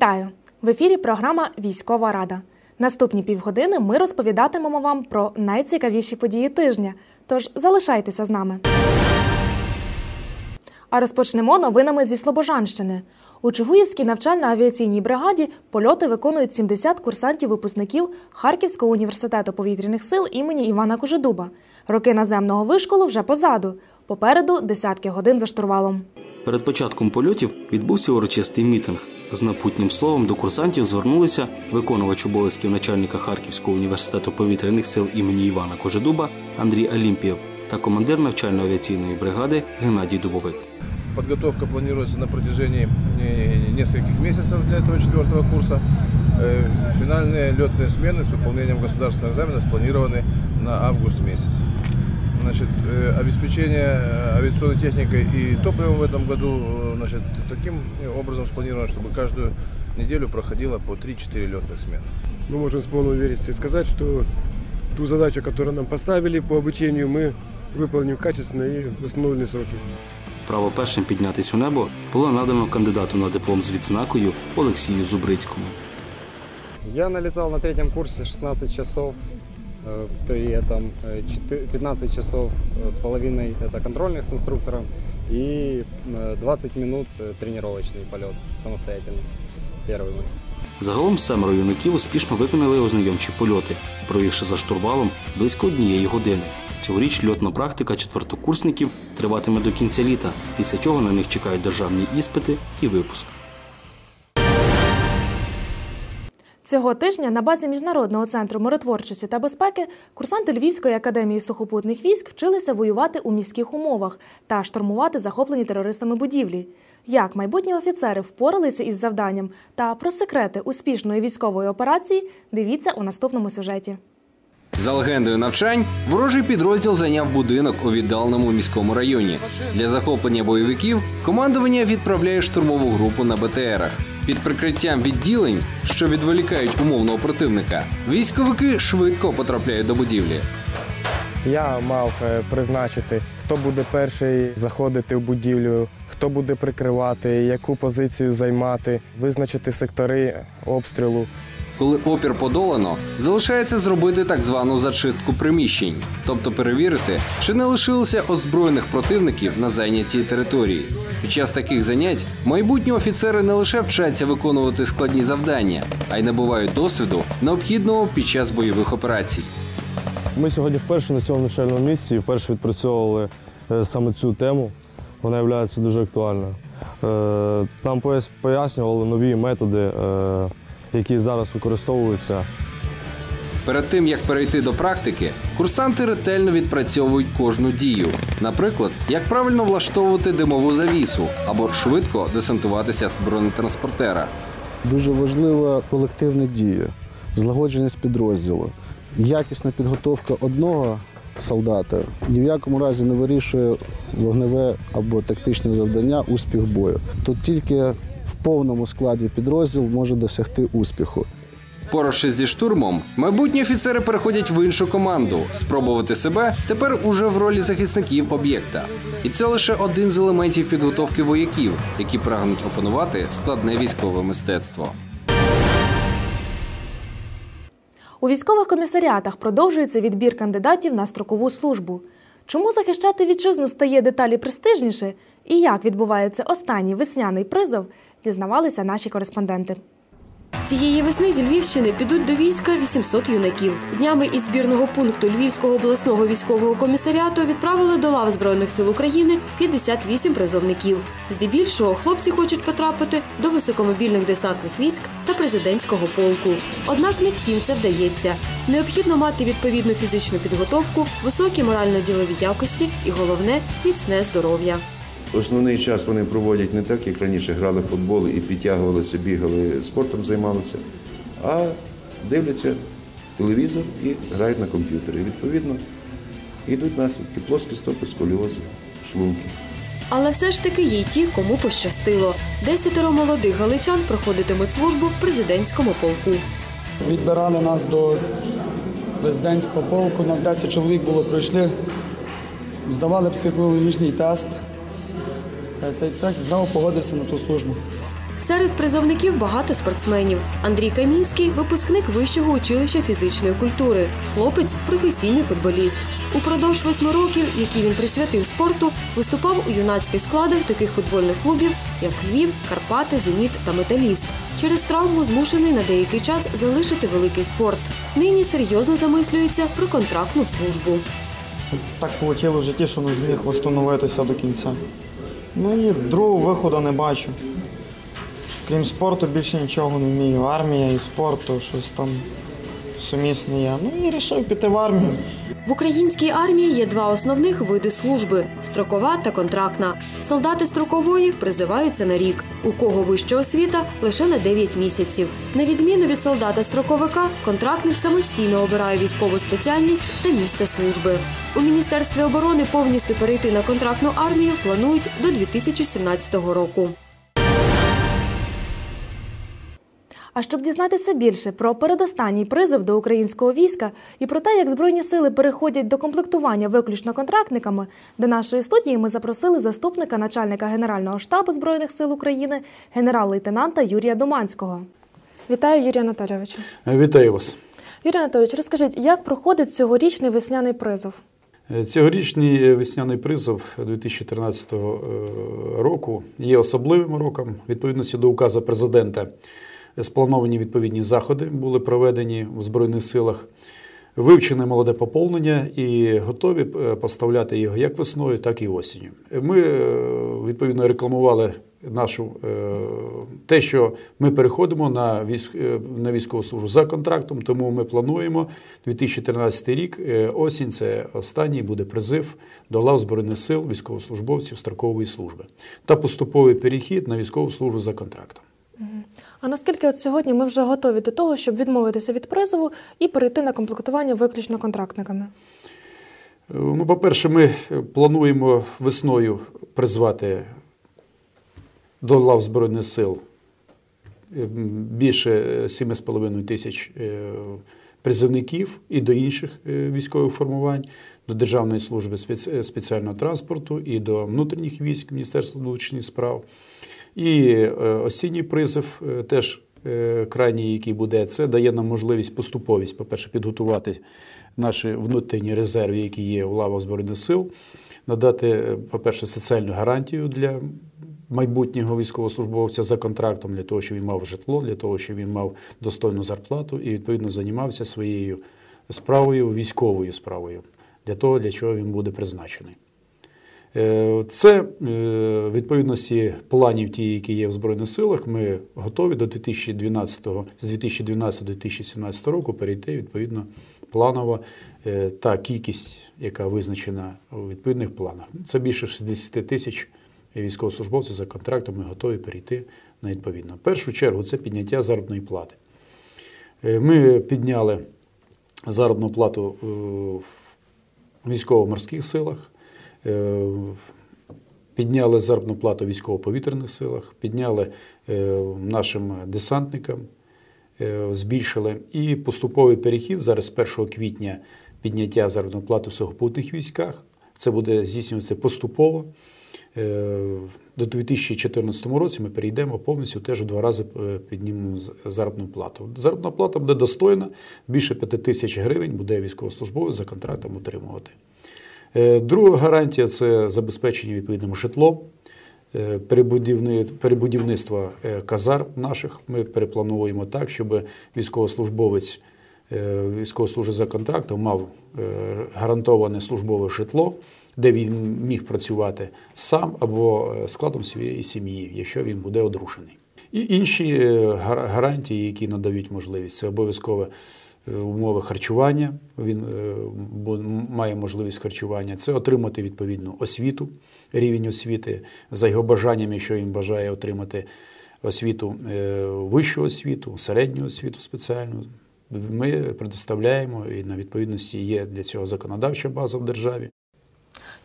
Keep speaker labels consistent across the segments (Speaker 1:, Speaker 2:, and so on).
Speaker 1: Вітаю! В ефірі програма Військова Рада. Наступні півгодини ми розповідатимемо вам про найцікавіші події тижня. Тож залишайтеся з нами. А розпочнемо новинами зі Слобожанщини. У Чугуївській навчально-авіаційній бригаді польоти виконують 70 курсантів-випускників Харківського університету повітряних сил імені Івана Кожедуба. Роки наземного вишколу вже позаду. Попереду десятки годин за штурвалом.
Speaker 2: Перед початком польотів відбувся урочистий мітинг. З напутнім словом до курсантів звернулися виконувач обов'язків начальника Харківського університету повітряних сил імені Івана Кожедуба Андрій Алімпієв та командир навчально-авіаційної бригади Геннадій Дубовик.
Speaker 3: Подготовка планируется на протяжении э, нескольких месяцев для этого четвертого курса. Э, Финальные летные смены с выполнением государственного экзамена спланированы на август месяц. Значит, э, обеспечение э, авиационной техникой и топливом в этом году э, значит, таким образом спланировано, чтобы каждую неделю проходило по 3-4 летных смены.
Speaker 4: мы можем с полной уверенностью сказать, что ту задачу, которую нам поставили по обучению, мы выполним качественно и в установленные сроки.
Speaker 2: Право першим піднятись у небо було надано кандидату на диплом з відзнакою Олексію Зубрицькому.
Speaker 5: Я налетал на третьем курсе 16 часов, э, при этом э, четы- 15 часов э, с половиной это контрольных с инструктором и э, 20 минут э, тренировочный полет самостоятельно. Первый мой.
Speaker 2: Загалом семеро юнаків успішно виконали ознайомчі польоти, провівши за штурвалом близько однієї години. Цьогоріч льотна практика четвертокурсників триватиме до кінця літа, після чого на них чекають державні іспити і випуск.
Speaker 1: Цього тижня на базі Міжнародного центру миротворчості та безпеки курсанти Львівської академії сухопутних військ вчилися воювати у міських умовах та штурмувати захоплені терористами будівлі. Як майбутні офіцери впоралися із завданням та про секрети успішної військової операції, дивіться у наступному сюжеті.
Speaker 6: За легендою навчань, ворожий підрозділ зайняв будинок у віддаленому міському районі. Для захоплення бойовиків командування відправляє штурмову групу на БТРах. Під прикриттям відділень, що відволікають умовного противника, військовики швидко потрапляють до будівлі.
Speaker 7: Я мав е, призначити, хто буде перший заходити в будівлю, хто буде прикривати, яку позицію займати, визначити сектори обстрілу.
Speaker 6: Коли опір подолано, залишається зробити так звану зачистку приміщень, тобто перевірити, чи не лишилося озброєних противників на зайнятій території. Під час таких занять майбутні офіцери не лише вчаться виконувати складні завдання, а й набувають досвіду, необхідного під час бойових операцій.
Speaker 7: Ми сьогодні вперше на цьому навчальному місці вперше відпрацьовували е, саме цю тему. Вона є дуже актуальною. Е, Там пояс- пояснювали нові методи, е, які зараз використовуються
Speaker 6: Перед тим як перейти до практики, курсанти ретельно відпрацьовують кожну дію. Наприклад, як правильно влаштовувати димову завісу або швидко десантуватися з бронетранспортера.
Speaker 8: Дуже важлива колективна дія, злагодженість підрозділу. Якісна підготовка одного солдата ні в якому разі не вирішує вогневе або тактичне завдання успіх бою. Тут тільки в повному складі підрозділ може досягти успіху.
Speaker 6: Поравшись зі штурмом, майбутні офіцери переходять в іншу команду спробувати себе тепер уже в ролі захисників об'єкта. І це лише один з елементів підготовки вояків, які прагнуть опанувати складне військове мистецтво.
Speaker 1: У військових комісаріатах продовжується відбір кандидатів на строкову службу. Чому захищати вітчизну стає деталі престижніше і як відбувається останній весняний призов, дізнавалися наші кореспонденти.
Speaker 9: Цієї весни зі Львівщини підуть до війська 800 юнаків. Днями із збірного пункту Львівського обласного військового комісаріату відправили до лав Збройних сил України 58 призовників. Здебільшого хлопці хочуть потрапити до високомобільних десантних військ та президентського полку. Однак не всім це вдається. Необхідно мати відповідну фізичну підготовку, високі морально-ділові якості і головне міцне здоров'я.
Speaker 10: Основний час вони проводять не так, як раніше грали в футбол і підтягувалися, бігали, спортом займалися, а дивляться телевізор і грають на комп'ютері. Відповідно, йдуть наслідки плоскі стопи, сколіози, шлунки.
Speaker 9: Але все ж таки є й ті, кому пощастило. Десятеро молодих галичан проходитимуть службу в президентському полку.
Speaker 11: Відбирали нас до президентського полку. Нас 10 чоловік було пройшли, здавали психологічний тест. Та й так знову погодився на ту службу.
Speaker 9: Серед призовників багато спортсменів. Андрій Камінський випускник вищого училища фізичної культури. Хлопець професійний футболіст. Упродовж восьми років, які він присвятив спорту, виступав у юнацьких складах таких футбольних клубів, як Львів, Карпати, Зеніт та Металіст. Через травму змушений на деякий час залишити великий спорт. Нині серйозно замислюється про контрактну службу.
Speaker 12: Так вийшло в житті, що не зміг встановитися до кінця. Ну і другого виходу не бачу. Крім спорту, більше нічого не вмію. Армія і спорт, то щось там сумісне є. Ну і вирішив піти в армію.
Speaker 9: В українській армії є два основних види служби строкова та контрактна. Солдати строкової призиваються на рік. У кого вища освіта лише на 9 місяців. На відміну від солдата строковика, контрактник самостійно обирає військову спеціальність та місце служби. У міністерстві оборони повністю перейти на контрактну армію планують до 2017 року.
Speaker 1: А щоб дізнатися більше про передостанній призов до українського війська і про те, як збройні сили переходять до комплектування виключно контрактниками, до нашої студії ми запросили заступника начальника Генерального штабу збройних сил України генерал-лейтенанта Юрія Доманського. Вітаю, Юрій Анатолійовичу.
Speaker 13: Вітаю вас.
Speaker 1: Юрій Анатолійович, розкажіть, як проходить цьогорічний весняний призов?
Speaker 13: Цьогорічний весняний призов 2013 року є особливим роком відповідності до указу президента. Сплановані відповідні заходи були проведені у Збройних силах, вивчене молоде поповнення і готові поставляти його як весною, так і осінню. Ми відповідно рекламували нашу те, що ми переходимо на військ, на військову службу за контрактом, тому ми плануємо 2013 рік. Осінь це останній буде призив до лав Збройних сил військовослужбовців строкової служби та поступовий перехід на військову службу за контрактом.
Speaker 1: А наскільки от сьогодні ми вже готові до того, щоб відмовитися від призову і перейти на комплектування виключно контрактниками?
Speaker 13: Ну, по-перше, ми плануємо весною призвати до лав Збройних сил більше 7,5 тисяч призовників і до інших військових формувань, до Державної служби спеціального транспорту і до внутрішніх військ Міністерства внутрішніх справ. І осінній призов теж крайній, який буде, це дає нам можливість поступовість, по-перше, підготувати наші внутрішні резерви, які є у лавах Збройних сил, надати, по-перше, соціальну гарантію для майбутнього військовослужбовця за контрактом, для того, щоб він мав житло, для того, щоб він мав достойну зарплату і, відповідно, займався своєю справою, військовою справою, для того, для чого він буде призначений. Це в відповідності планів, ті, які є в Збройних силах, ми готові до 2012, з 2012 до 2017 року перейти відповідно планово та кількість, яка визначена у відповідних планах. Це більше 60 тисяч військовослужбовців за контрактом. Ми готові перейти на відповідно. В першу чергу це підняття заробітної плати. Ми підняли заробітну плату в військово-морських силах. Підняли заробітну плату військово-повітряних силах, підняли нашим десантникам, збільшили. І поступовий перехід зараз з 1 квітня підняття заробітної плати в сухопутних військах. Це буде здійснюватися поступово. До 2014 році ми перейдемо повністю теж у два рази піднімемо заробітну плату. Заробітна плата буде достойна, більше 5 тисяч гривень буде військовослужбовець за контрактом утримувати. Друга гарантія це забезпечення відповідним житлом, перебудівництво казарм наших. Ми переплановуємо так, щоб військовослужбовець військовослужбовець за контрактом мав гарантоване службове житло, де він міг працювати сам або складом своєї сім'ї, якщо він буде одружений. І інші гарантії, які надають можливість, це обов'язкове умови харчування. Він має можливість харчування. Це отримати відповідну освіту, рівень освіти за його бажанням, якщо він бажає отримати освіту, вищу освіту, середню освіту спеціальну. Ми предоставляємо і на відповідності є для цього законодавча база в державі.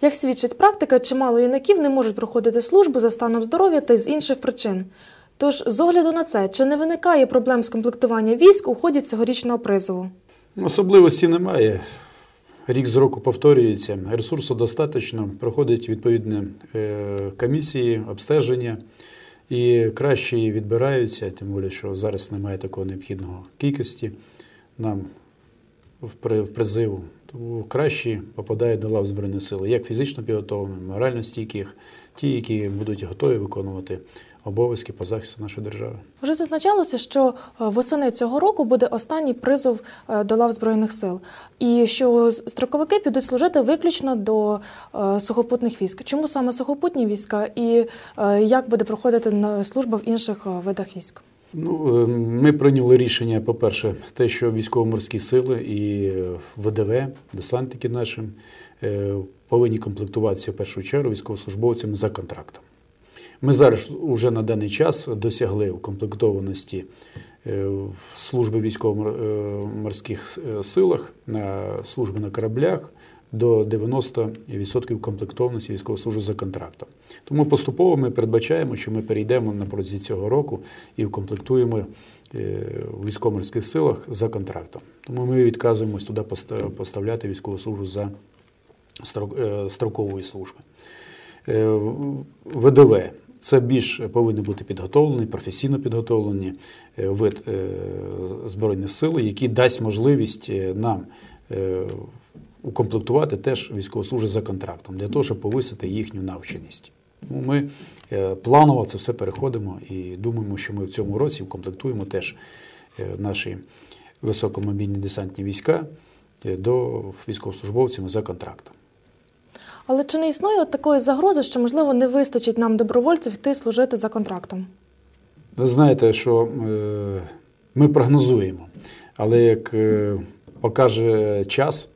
Speaker 1: Як свідчить практика, чимало юнаків не можуть проходити службу за станом здоров'я та з інших причин. Тож, з огляду на це, чи не виникає проблем з комплектування військ у ході цьогорічного призову?
Speaker 13: Особливості немає. Рік з року повторюється, ресурсу достатньо, проходять відповідні комісії, обстеження. І кращі відбираються, тим більше, що зараз немає такої необхідного кількості нам в при- в призиву. Тому кращі попадають до лав Збройних сил, як фізично підготовлених, морально стійких, ті, які будуть готові виконувати обов'язки по захисту нашої держави.
Speaker 1: Вже зазначалося, що е, восени цього року буде останній призов е, до лав збройних сил, і що строковики підуть служити виключно до е, сухопутних військ. Чому саме сухопутні війська, і як буде проходити служба в інших видах військ?
Speaker 13: Ну, ми прийняли рішення, по-перше, те, що військово-морські сили і ВДВ, десантники наші, повинні комплектуватися в першу чергу військовослужбовцями за контрактом. Ми зараз вже на даний час досягли укомплектованості е, служби військово-морських е, силах, на служби на кораблях до 90% комплектованості військової служби за контрактом. Тому поступово ми передбачаємо, що ми перейдемо на протязі цього року і укомплектуємо е, в військово-морських силах за контрактом. Тому ми відказуємось туди поста- поставляти військову службу за строк- е, строкової служби. Е, ВДВ це більш повинні бути підготовлені, професійно підготовлені е, вид е, Збройних сил, який дасть можливість е, нам укомплектувати теж військову службу за контрактом, для того, щоб повисити їхню навченість. Ми е, планово це все переходимо і думаємо, що ми в цьому році укомплектуємо теж наші високомобільні десантні війська до військовослужбовцями за контрактом.
Speaker 1: Але чи не існує от такої загрози, що можливо не вистачить нам добровольців йти служити за контрактом?
Speaker 13: Ви знаєте, що е, ми прогнозуємо, але як е, покаже час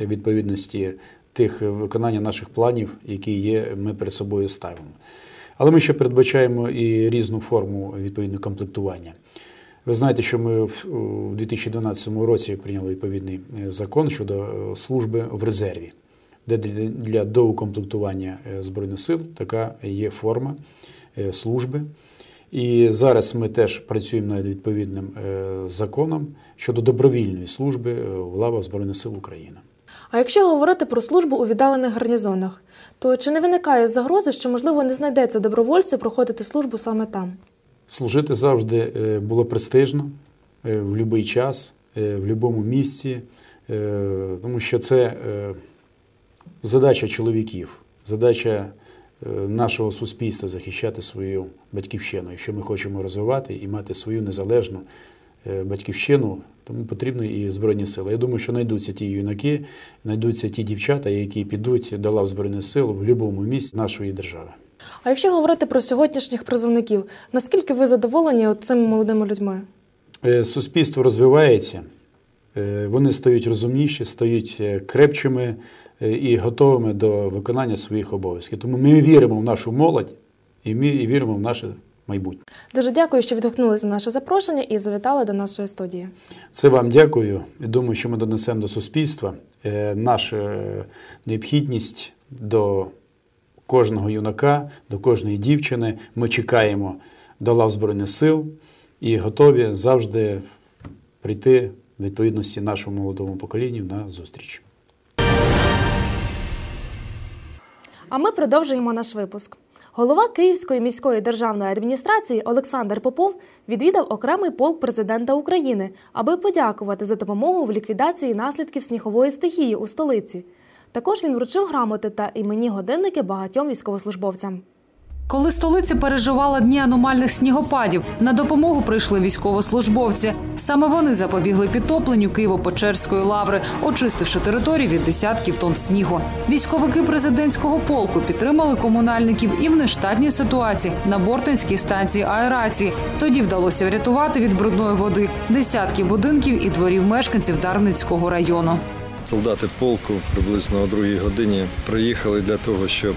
Speaker 13: відповідності тих виконання наших планів, які є, ми перед собою ставимо. Але ми ще передбачаємо і різну форму відповідного комплектування. Ви знаєте, що ми в 2012 році прийняли відповідний е, закон щодо служби в резерві, де для- доукомплектування е, Збройних сил така є форма е, служби. І зараз ми теж працюємо над відповідним е, законом щодо добровільної служби в лавах Збройних сил України.
Speaker 1: А якщо говорити про службу у віддалених гарнізонах, то чи не виникає загрози, що можливо не знайдеться добровольців проходити службу саме там?
Speaker 13: Служити завжди було престижно в будь-який час, в будь-якому місці, тому що це задача чоловіків, задача е, нашого суспільства захищати свою батьківщину. Якщо ми хочемо розвивати і мати свою незалежну е, батьківщину, тому потрібно і Збройні сили. Я думаю, що знайдуться ті юнаки, знайдуться ті дівчата, які підуть до лав Збройних сил в будь-якому місці нашої держави.
Speaker 1: А якщо говорити про сьогоднішніх призовників, наскільки ви задоволені цими молодими людьми?
Speaker 13: Е, Суспільство розвивається, вони стають розумніші, стають крепчими і готовими до виконання своїх обов'язків. Тому ми віримо в нашу молодь і ми і віримо в наше майбутнє.
Speaker 1: Дуже дякую, що відгукнулися на наше запрошення і завітали до нашої студії.
Speaker 13: Це вам дякую. І думаю, що ми донесемо до суспільства е, нашу е, необхідність до кожного юнака, до кожної дівчини. Ми чекаємо до лав Збройних сил і готові завжди прийти в відповідності нашому молодому поколінню на зустріч.
Speaker 1: А ми продовжуємо наш випуск. Голова Київської міської державної адміністрації Олександр Попов відвідав окремий полк президента України, аби подякувати за допомогу в ліквідації наслідків снігової стихії у столиці. Також він вручив грамоти та імені годинники багатьом військовослужбовцям.
Speaker 14: Коли столиця переживала дні аномальних снігопадів, на допомогу прийшли військовослужбовці. Саме вони запобігли підтопленню Києво-Печерської лаври, очистивши територію від десятків тонн снігу. Військовики президентського полку підтримали комунальників і в нештатній ситуації на Бортинській станції аерації. Тоді вдалося врятувати від брудної води десятки будинків і дворів мешканців Дарницького району.
Speaker 15: Солдати полку приблизно о другій годині приїхали для того, щоб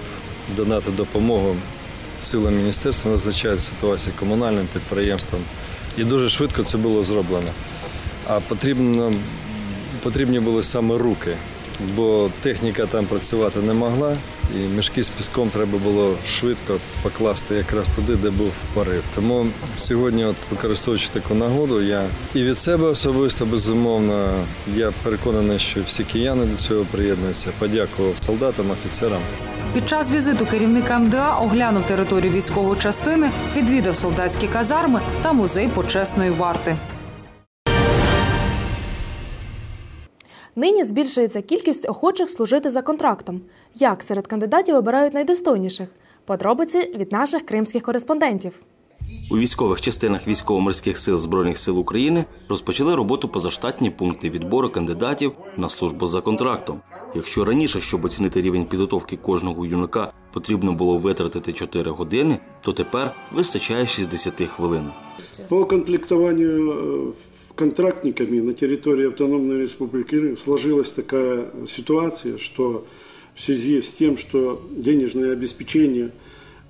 Speaker 15: донати допомогу силам міністерства надзвичайної ситуації комунальним підприємствам. І дуже швидко це було зроблено. А потрібно, потрібні були саме руки, бо техніка там працювати не могла, і мішки з піском треба було швидко покласти якраз туди, де був порив. Тому сьогодні, от використовуючи таку нагоду, я і від себе особисто безумовно, я переконаний, що всі кияни до цього приєднуються. Подякував солдатам, офіцерам.
Speaker 14: Під час візиту керівник МДА оглянув територію військової частини, відвідав солдатські казарми та музей почесної варти.
Speaker 1: Нині збільшується кількість охочих служити за контрактом. Як серед кандидатів обирають найдостойніших? Подробиці від наших кримських кореспондентів.
Speaker 2: У військових частинах військово-морських сил Збройних сил України розпочали роботу позаштатні пункти відбору кандидатів на службу за контрактом. Якщо раніше, щоб оцінити рівень підготовки кожного юнака, потрібно було витратити 4 години, то тепер вистачає 60 хвилин.
Speaker 16: По комплектованию э, контрактниками на территории Автономной Республики Крым сложилась такая ситуация, что в связи с тем, что денежное обеспечение э, вой- э,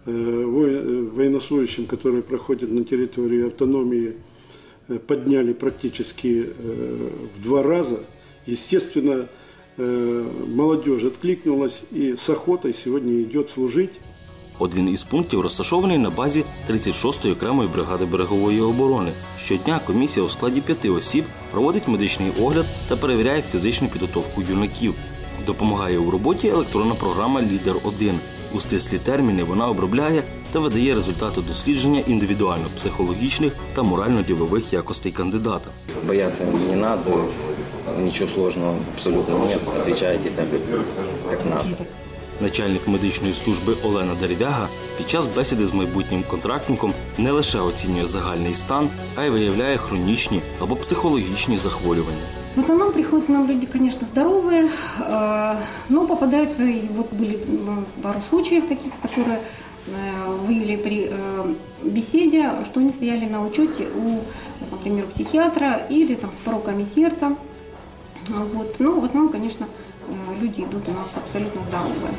Speaker 16: военнослужащим, которые проходят на территории автономии, э, подняли практически э, в два раза, естественно, э, молодежь откликнулась и с охотой сегодня идет служить
Speaker 2: Один із пунктів розташований на базі 36-ї окремої бригади берегової оборони. Щодня комісія у складі п'яти осіб проводить медичний огляд та перевіряє фізичну підготовку юнаків. Допомагає у роботі електронна програма Лідер 1 у стислі терміни вона обробляє та видає результати дослідження індивідуально-психологічних та морально-ділових якостей кандидата.
Speaker 17: Бояться не надо, ничего сложного абсолютно нет. Отвечаете так, как надо.
Speaker 2: Начальник медичної служби Олена Дерев'яга під час бесіди з майбутнім контрактником не лише оцінює загальний стан, а й виявляє хронічні або психологічні захворювання.
Speaker 18: В основном приходят к нам люди, конечно, здоровые, э, но попадаются, и вот были пару случаев таких, которые э, выявили при э, беседе, что они стояли на учете у, например, психиатра или там с пороками сердца. Вот. Но в основном, конечно, э, люди идут у нас абсолютно здоровые.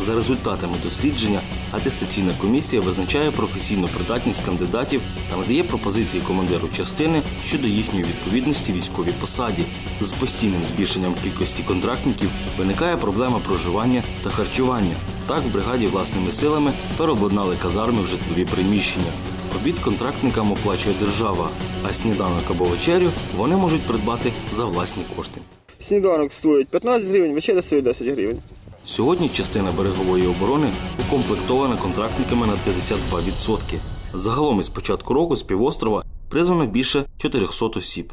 Speaker 2: За результатами дослідження атестаційна комісія визначає професійну придатність кандидатів та надає пропозиції командиру частини щодо їхньої відповідності військовій посаді. З постійним збільшенням кількості контрактників виникає проблема проживання та харчування. Так, в бригаді власними силами переобладнали казарми в житлові приміщення. Обід контрактникам оплачує держава, а сніданок або вечерю вони можуть придбати за власні кошти.
Speaker 19: Сніданок стоїть 15 гривень, вечеря стоїть 10 гривень.
Speaker 2: Сьогодні частина берегової оборони укомплектована контрактниками на 52%. Загалом із початку року з півострова призвано більше 400 осіб.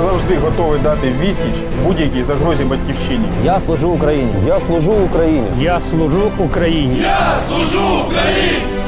Speaker 20: завжди готовий дати відсіч будь-якій загрозі батьківщині.
Speaker 21: Я служу Україні. Я служу Україні.
Speaker 22: Я служу Україні.
Speaker 23: Я служу Україні!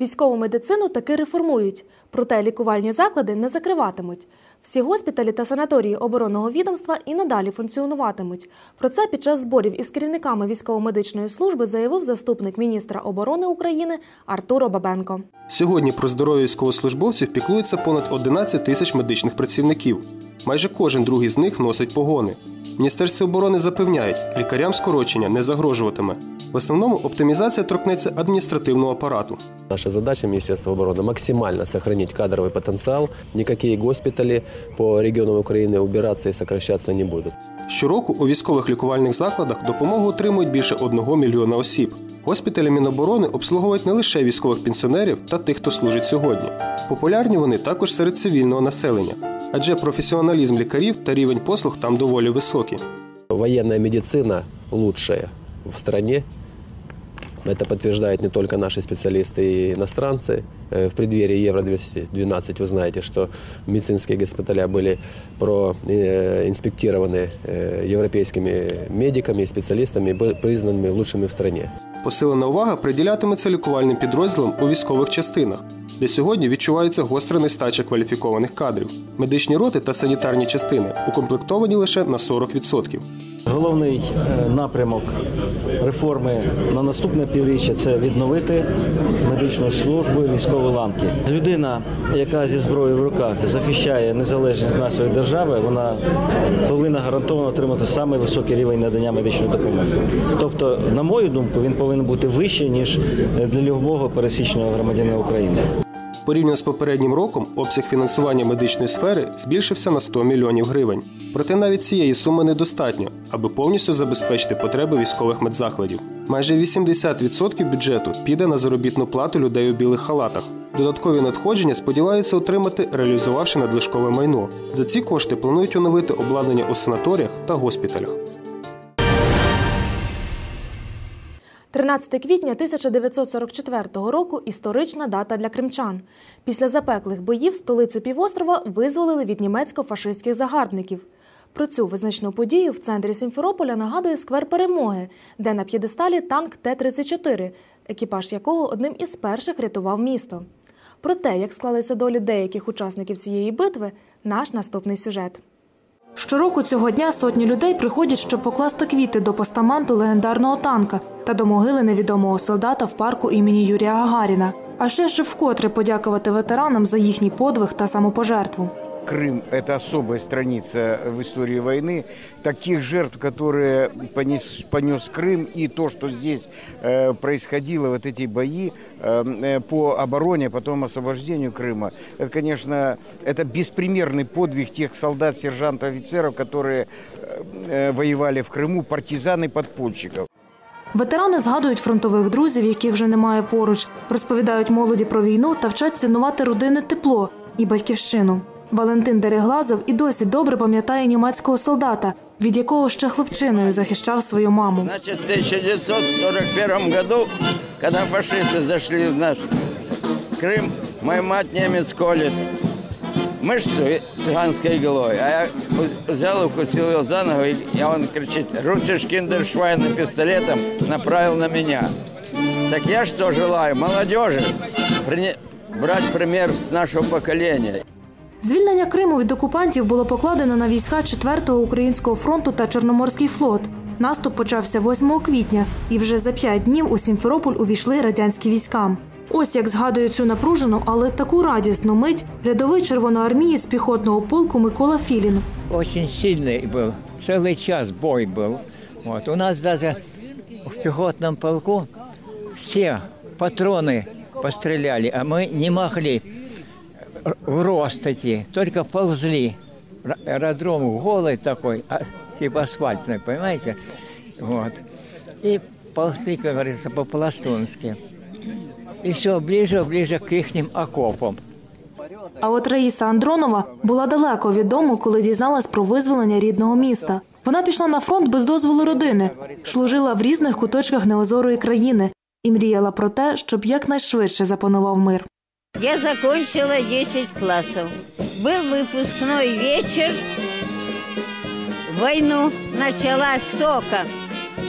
Speaker 1: Військову медицину таки реформують, проте лікувальні заклади не закриватимуть. Всі госпіталі та санаторії оборонного відомства і надалі функціонуватимуть. Про це під час зборів із керівниками військово-медичної служби заявив заступник міністра оборони України Артуро Бабенко.
Speaker 24: Сьогодні про здоров'я військовослужбовців піклується понад 11 тисяч медичних працівників. Майже кожен другий з них носить погони. Міністерство оборони запевняють, лікарям скорочення не загрожуватиме. В основному оптимізація торкнеться адміністративного апарату.
Speaker 25: Наша задача Министерства обороны максимально сохранить кадровый потенциал. Никакие госпитали по регионам Украины убираться и сокращаться не будут.
Speaker 24: Щороку у військових лікувальних закладах допомогу отримують більше одного мільйона осіб. Госпіталі Міноборони обслуговують не лише військових пенсіонерів та тих, хто служить сьогодні. Популярні вони також серед цивільного населення, адже професіоналізм лікарів та рівень послуг там доволі високі.
Speaker 25: Военная медицина лучшая в стране. Это подтверждают не только наши специалисты и иностранцы. Э, В преддверии Евро-2012 вы знаете, что медицинские госпиталя были проинспектированы европейскими медиками и специалистами, и были признанными лучшими в стране.
Speaker 24: Посилена увага приділятиметься лікувальним підрозділам у військових частинах, де сьогодні відчувається гостра нестача кваліфікованих кадрів. Медичні роти та санітарні частини укомплектовані лише на 40%.
Speaker 26: головний е, напрямок реформи на наступне півріччя це відновити медичну службу військової ланки. Людина, яка зі зброєю в руках захищає незалежність нашої держави, вона повинна гарантовано отримати самий високий рівень надання медичної допомоги. Тобто, на мою думку, він повинен бути вищий ніж для любого пересічного громадянина України.
Speaker 24: Порівняно з попереднім роком обсяг фінансування медичної сфери збільшився на 100 мільйонів гривень. Проте навіть цієї суми недостатньо, аби повністю забезпечити потреби військових медзакладів. Майже 80% бюджету піде на заробітну плату людей у білих халатах. Додаткові надходження сподіваються отримати, реалізувавши надлишкове майно. За ці кошти планують оновити обладнання у санаторіях та госпіталях.
Speaker 1: 13 квітня 1944 року історична дата для кримчан. Після запеклих боїв столицю півострова визволили від німецько-фашистських загарбників. Про цю визначну подію в центрі Сімферополя нагадує сквер перемоги, де на п'єдесталі танк Т-34, екіпаж якого одним із перших рятував місто. Про те, як склалися долі деяких учасників цієї битви, наш наступний сюжет. Щороку цього дня сотні людей приходять, щоб покласти квіти до постаменту легендарного танка та до могили невідомого солдата в парку імені Юрія Гагаріна. А ще щоб вкотре подякувати ветеранам за їхній подвиг та самопожертву.
Speaker 27: Крым – это особая страница в истории войны. Таких жертв, которые понес, понес Крым, и то, что здесь э, происходило, вот эти бои э, по обороне, потом освобождению Крыма, это, конечно, это беспримерный подвиг тех солдат, сержантов, офицеров, которые э, воевали в Крыму, партизан и подпольщиков.
Speaker 1: Ветерани згадують фронтових друзів, яких вже немає поруч, розповідають молоді про війну та вчать цінувати родинне тепло і батьківщину. Валентин Дереглазов і досі добре пам'ятає німецького солдата, від якого ще хлопчиною захищав свою маму.
Speaker 28: Значит, в 1941 году, когда фашисты зашли в наш Крым, моя мать немец колет мышцу цыганской иглой, а я взял, укусил ее за ногу, и он кричит, «Русиш киндершвайн» пистолетом направил на меня. Так я что желаю? Молодежи брать пример с нашего поколения.
Speaker 1: Звільнення Криму від окупантів було покладено на війська 4-го українського фронту та Чорноморський флот. Наступ почався 8 квітня, і вже за п'ять днів у Сімферополь увійшли радянські війська. Ось як згадує цю напружену, але таку радісну мить рядовий червоноармієць піхотного полку Микола Філін.
Speaker 29: Очень сильний був, цілий час бой був. Вот. У нас навіть в піхотному полку всі патрони постріляли, а ми не могли в рост идти, только ползли. Аэродром голый такой, а, типа асфальтный, понимаете? Вот. И ползли, как говорится, по-пластунски. І все ближе, ближе к їхнім окопам.
Speaker 1: А от Раїса Андронова була далеко від дому, коли дізналась про визволення рідного міста. Вона пішла на фронт без дозволу родини, служила в різних куточках неозорої країни і мріяла про те, щоб якнайшвидше запанував мир.
Speaker 30: Я закончила 10 классов. Был выпускной вечер. Войну началась только.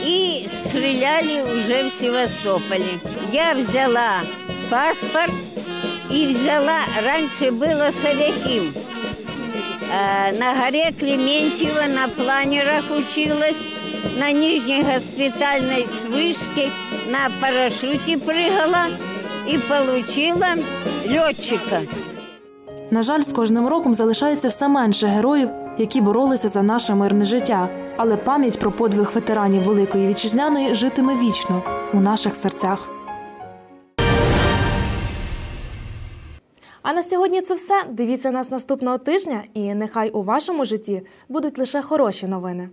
Speaker 30: И стреляли уже в Севастополе. Я взяла паспорт и взяла, раньше было Саляхим. На горе Клементьева на планерах училась, на нижней госпитальной свышке на парашюте прыгала і отримала льотчика.
Speaker 1: На жаль, з кожним роком залишається все менше героїв, які боролися за наше мирне життя. Але пам'ять про подвиг ветеранів Великої Вітчизняної житиме вічно у наших серцях. А на сьогодні це все. Дивіться нас наступного тижня, і нехай у вашому житті будуть лише хороші новини.